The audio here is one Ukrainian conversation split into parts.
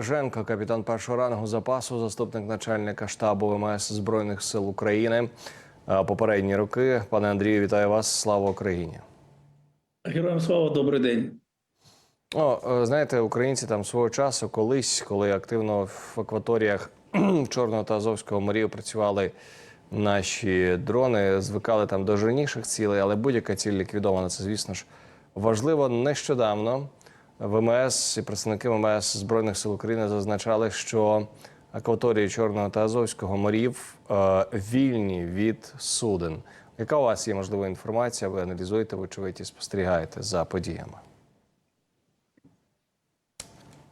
Береженко, капітан першого рангу запасу, заступник начальника штабу ВМС Збройних сил України. Е, Попередні роки. Пане Андрію, вітаю вас. Слава Україні. Героям слава, добрий день. О, е, знаєте, українці там свого часу, колись, коли активно в акваторіях Чорного та Азовського морів працювали наші дрони, звикали там до жирніших цілей, але будь-яка ціль ліквідована. Це, звісно ж, важливо. Нещодавно ВМС і представники ВМС Збройних сил України зазначали, що акваторії Чорного та Азовського морів е, вільні від суден. Яка у вас є можлива інформація? Ви аналізуєте, вочевидь, і спостерігаєте за подіями?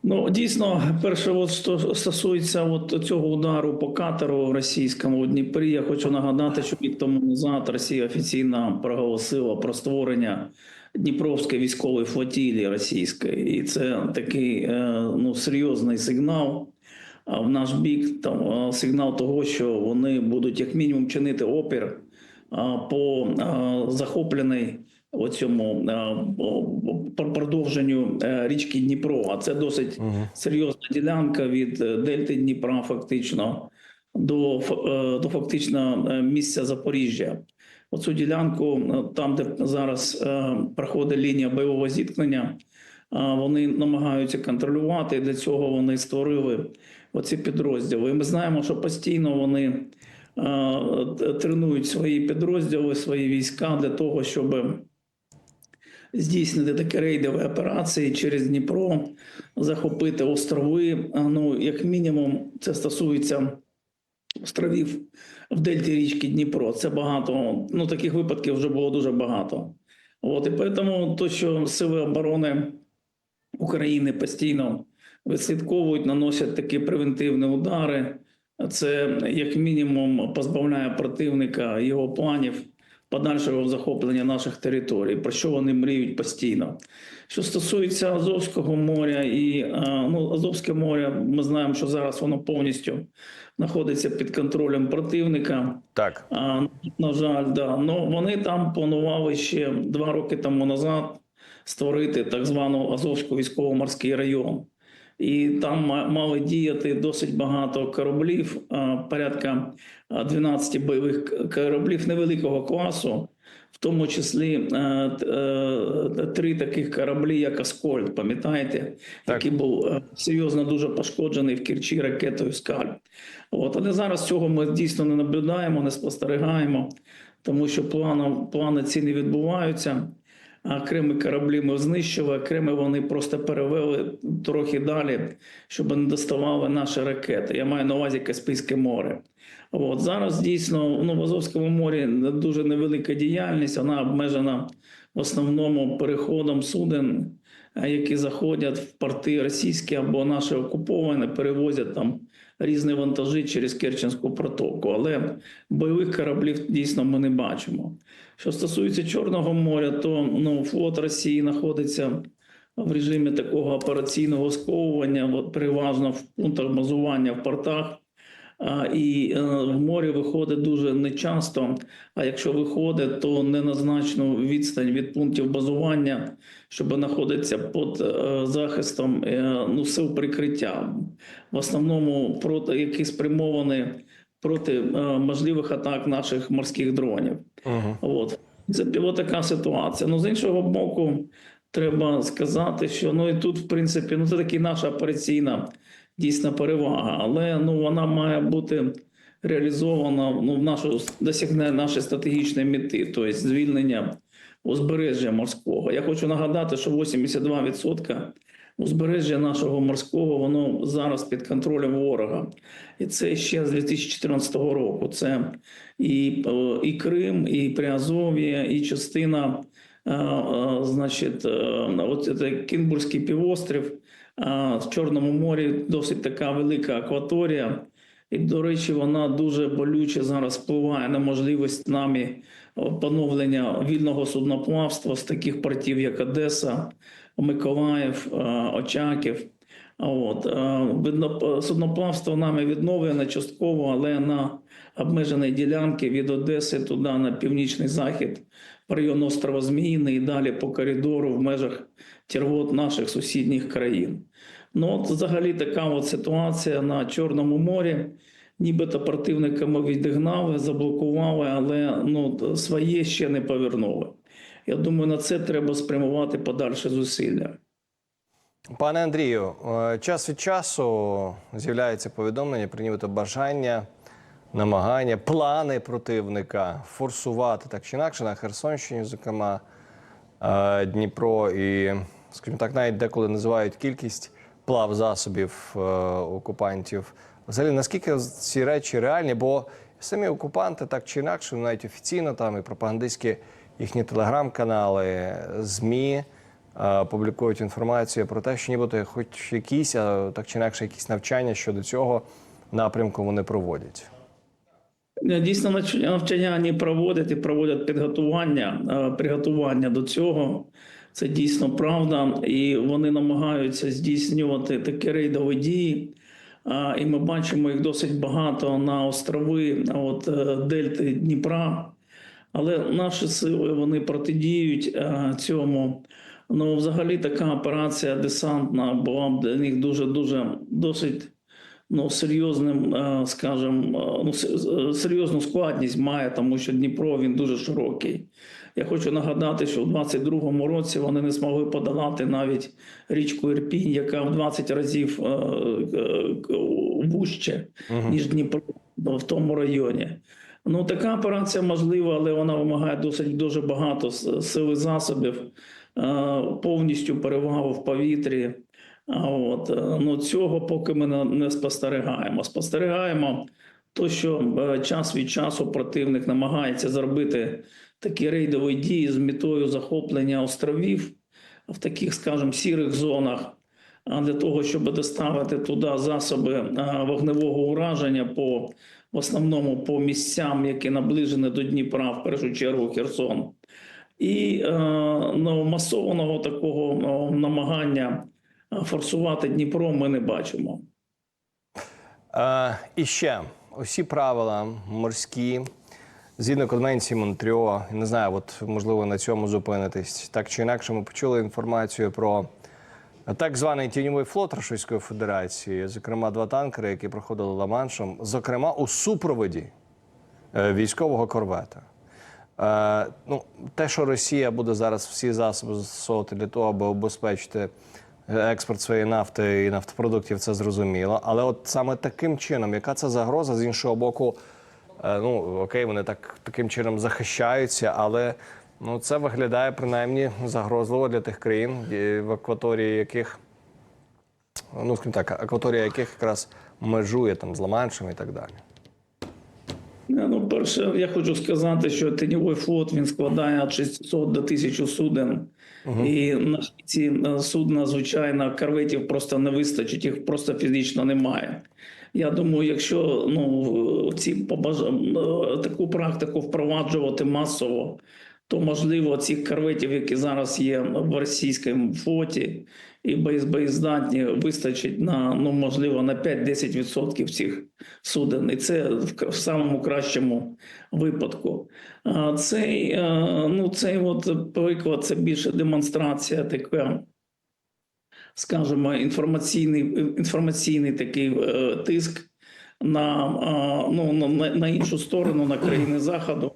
Ну дійсно, перше, от що стосується от цього удару по катеру російському у Дніпрі, я хочу нагадати, що рік тому назад Росія офіційно проголосила про створення Дніпровської військової флотілії російської, і це такий е, ну серйозний сигнал. В наш бік там е, сигнал того, що вони будуть як мінімум чинити опір а, по захопленій оцьому а, продовженню е, річки Дніпро. А це досить серйозна ділянка від е, дельти Дніпра, фактично до, е, до фактично е, місця Запоріжжя. Оцю ділянку, е, там, де зараз е, проходить лінія бойового зіткнення, а, вони намагаються контролювати. Для цього вони створили оці підрозділи. І ми знаємо, що постійно вони тренують свої підрозділи, свої війська для того, щоб здійснити такі рейдові операції через Дніпро, захопити острови. Ну, як мінімум, це стосується островів в дельті річки Дніпро. Це багато. Ну таких випадків вже було дуже багато. От і тому то, що сили оборони України постійно вислідковують, наносять такі превентивні удари. Це як мінімум позбавляє противника його планів подальшого захоплення наших територій, про що вони мріють постійно. Що стосується Азовського моря і е, ну, Азовське море, ми знаємо, що зараз воно повністю знаходиться під контролем противника. Так. А, на жаль, да. Ну вони там планували ще два роки тому назад створити так звану Азовську військово-морський район. І там мали діяти досить багато кораблів, порядка а, 12 бойових кораблів невеликого класу, в тому числі е, е, три таких кораблі, як Аскольд, пам'ятаєте, який був е, серйозно дуже пошкоджений в Керчі ракетою Скальп. От, але зараз цього ми дійсно не наблюдаємо, не спостерігаємо, тому що планом, плани ці не відбуваються. Окремі кораблі ми знищили, окремі вони просто перевели трохи далі, щоб не доставали наші ракети. Я маю на увазі Каспійське море. От зараз дійсно ну, в Азовському морі дуже невелика діяльність, вона обмежена в основному переходом суден, які заходять в порти російські або наші окуповані, перевозять там різні вантажі через Керченську протоку. Але бойових кораблів дійсно ми не бачимо. Що стосується Чорного моря, то ну, флот Росії знаходиться в режимі такого операційного сковування, от, переважно в пунктах базування в портах. І е, в морі виходить дуже нечасто. А якщо виходить, то не на відстань від пунктів базування, щоб знаходитися під е, захистом е, ну, сил прикриття, в основному проти які спрямовані проти можливих атак наших морських дронів. Угу. От це от така ситуація. Ну з іншого боку, треба сказати, що ну і тут, в принципі, ну це таки наша операційна дійсна перевага, але ну вона має бути реалізована ну в нашу досягне нашої стратегічної мети, тобто звільнення узбережжя морського. Я хочу нагадати, що 82% узбережжя нашого морського воно зараз під контролем ворога, і це ще з 2014 року. Це і, е, і Крим, і Приазов'я, і частина, е, е, значить, от це Кінбурзький півострів. В Чорному морі досить така велика акваторія. І, до речі, вона дуже болюче зараз впливає на можливість нами поновлення вільного судноплавства з таких портів, як Одеса, Миколаїв, Очаків. От судноплавство нами відновлене частково, але на обмеженій ділянці від Одеси туди на північний захід, район острова Зміїний і далі по коридору в межах тірвот наших сусідніх країн. Ну, от взагалі така от ситуація на Чорному морі. Нібито противника ми відігнали, заблокували, але ну, своє ще не повернули. Я думаю, на це треба спрямувати подальше зусилля. Пане Андрію, е, час від часу з'являється повідомлення про нібито бажання, намагання, плани противника форсувати так чи інакше на Херсонщині, зокрема е, Дніпро, і, скажімо так, навіть деколи називають кількість плав засобів е, окупантів. Взагалі, наскільки ці речі реальні? Бо самі окупанти так чи інакше, навіть офіційно там і пропагандистські їхні телеграм-канали, ЗМІ е, публікують інформацію про те, що нібито хоч якісь, а так чи інакше, якісь навчання щодо цього напрямку вони проводять. Е, Дійсно, навчання проводять і проводять підготування, е, приготування до цього. Це дійсно правда, і вони намагаються здійснювати такі рейдові дії. І ми бачимо їх досить багато на острови от, е, Дельти Дніпра. Але наші сили вони протидіють цьому. Ну, взагалі, така операція десантна була б для них дуже дуже досить ну, серйозним, е, скажімо, е, ну, серйозну складність має, тому що Дніпро він дуже широкий. Я хочу нагадати, що в 22-му році вони не змогли подолати навіть річку Ірпінь, яка в 20 разів е, вужче, ніж Дніпро в тому районі. Ну, така операція можлива, але вона вимагає досить дуже багато с- сил і засобів, повністю перевагу в повітрі. А от е, ну цього поки ми не- спостерігаємо. Спостерігаємо то, що е, час від часу противник намагається зробити такі рейдові дії з метою захоплення островів в таких, скажімо, сірих зонах. А для того, щоб доставити туди засоби е, вогневого ураження по в основному по місцям, які наближені до Дніпра, в першу чергу Херсон, і ну, масованого такого намагання форсувати Дніпро ми не бачимо. Е, і ще усі правила морські, згідно конвенції Монтрьо, не знаю, от можливо на цьому зупинитись. Так чи інакше, ми почули інформацію про так званий тіньовий флот Російської Федерації, зокрема, два танкери, які проходили Ла-Маншем, зокрема у супроводі е, військового корвета. Е, ну, те, що Росія буде зараз всі засоби застосовувати для того, аби обезпечити експорт своєї нафти і нафтопродуктів, це зрозуміло. Але от саме таким чином, яка це загроза з іншого боку, е, ну окей, вони так таким чином захищаються, але ну це виглядає принаймні загрозливо для тих країн, в акваторії яких ну скажімо так, акваторія яких якраз межує там з Ла-Маншем і так далі. Е, Ну, перше, я хочу сказати, що тіньовий флот він складає від 600 до 1000 суден. І на ці е, судна, звичайно, корветів просто не вистачить, їх просто фізично немає. Я думаю, якщо ну, ці побаж... е, таку практику впроваджувати масово, то можливо цих корветів, які зараз є в російському флоті, і боєз- боєздатні вистачить на ну можливо на 5-10% цих суден, і це в, самому кращому випадку. А цей ну цей от приклад це більше демонстрація така. Скажімо, інформаційний інформаційний такий е, тиск на, ну, на, на іншу сторону, на країни Заходу,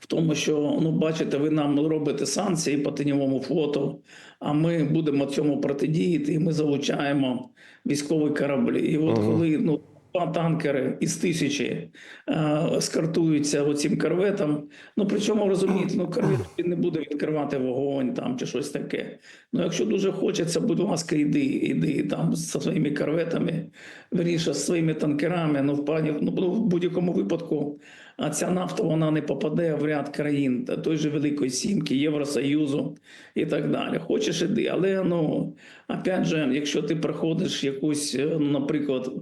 в тому, що ну бачите, ви нам робите санкції по тіньовому флоту, а ми будемо цьому протидіяти, і ми залучаємо військові кораблі. І от Ага. коли ну два танкери із тисячі е, скартуються оцим корветом, ну причому розумієте, ну корвет він не буде відкривати вогонь там чи щось таке. Ну якщо дуже хочеться, будь ласка, іди, іди там зі своїми корветами, вірніше, зі своїми танкерами. Ну в плані ну в будь-якому випадку. А ця нафта вона не попаде в ряд країн той же Великої Сімки, Євросоюзу і так далі. Хочеш іди, але ну опять же, якщо ти проходиш якусь, е, ну, наприклад,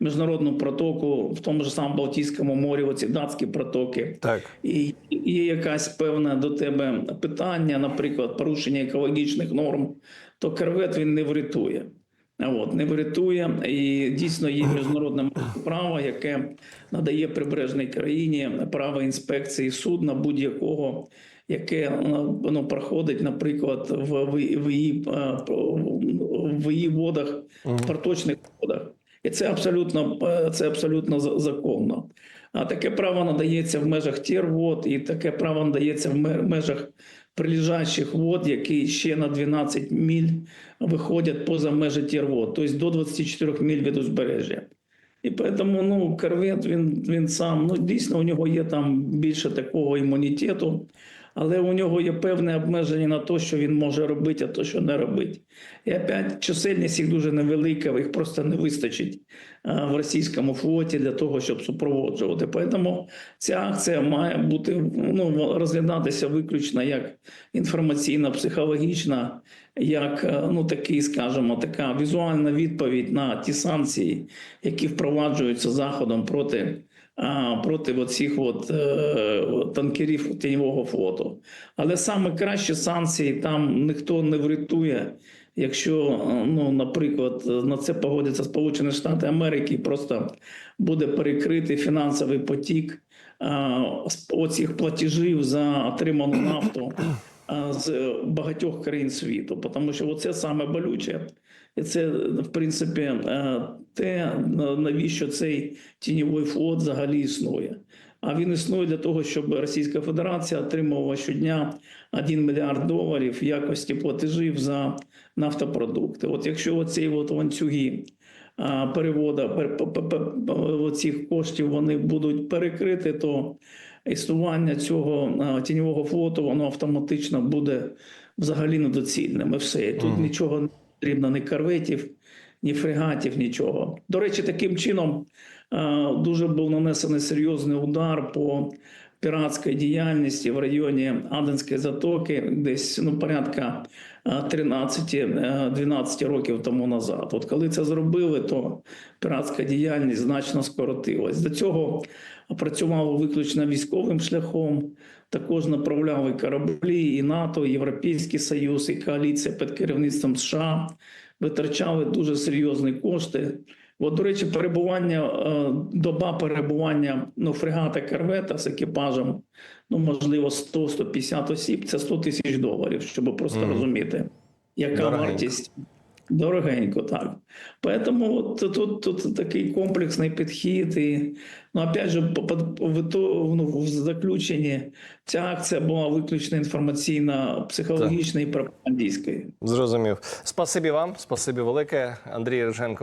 міжнародну протоку в тому ж самому Балтійському морі, оці датські протоки, Так. і є якась певне до тебе питання, наприклад, порушення екологічних норм, то корвет він не врятує. От не врятує, і дійсно є міжнародне право, яке надає прибережній країні право інспекції судна будь-якого, яке ну, проходить, наприклад, в, в, в її е, в її водах, проточних водах. І це абсолютно, е, це абсолютно законно. А таке право надається в межах тірвод, і таке право надається в межах прилежащих вод, які ще на 12 міль виходять поза межі тірвод, тобто до 24 міль від узбережжя. І тому ну, корвет він, він сам, ну дійсно у нього є там більше такого імунітету, але у нього є певне обмеження на те, що він може робити, а то, що не робить. І опять чисельність їх дуже невелика, їх просто не вистачить в російському флоті для того, щоб супроводжувати. Тому ця акція має бути ну, розглядатися виключно як інформаційно-психологічна, як е, ну такий, скажімо, така візуальна відповідь на ті санкції, які впроваджуються заходом проти. Проти оцих от, е, танкерів тіньового флоту. Але саме кращі санкції там ніхто не врятує, якщо, е, ну, наприклад, на це погодяться Сполучені Штати Америки, просто буде перекритий фінансовий потік оцих платежів за отриману нафту з багатьох країн світу. Тому що це саме болюче. І це, в принципі, е, те, навіщо цей тіньовий флот взагалі існує. А він існує для того, щоб Російська Федерація отримувала щодня 1 мільярд доларів в якості платежів за нафтопродукти. От якщо оці от ланцюги перевода оцих коштів вони будуть перекриті, то існування цього тіньового флоту воно автоматично буде взагалі недоцільним. І все. І тут Мгм. нічого не потрібно, ні корветів, ні фрегатів, нічого. До речі, таким чином дуже був нанесений серйозний удар по піратській діяльності в районі Аденської затоки, десь ну, порядка а, 13-12 років тому назад. От коли це зробили, то піратська діяльність значно скоротилась. До цього працювало виключно військовим шляхом. Також направляли кораблі і НАТО, і Європейський Союз, і коаліція під керівництвом США витрачали дуже серйозні кошти. От, до речі, перебування, е, доба перебування ну, фрегата корвета з екіпажем, ну, можливо, 100-150 осіб, це 100 тисяч доларів, щоб просто Мгм. розуміти, яка Дорогенько. вартість. Дорогенько, так. Поэтому от тут, тут такий комплексний підхід. І, ну, опять же, по- по- в, ну, в заключенні ця акція була виключно інформаційна, психологічна і пропагандійська. Зрозумів. Спасибі вам, спасибі велике. Андрій Риженко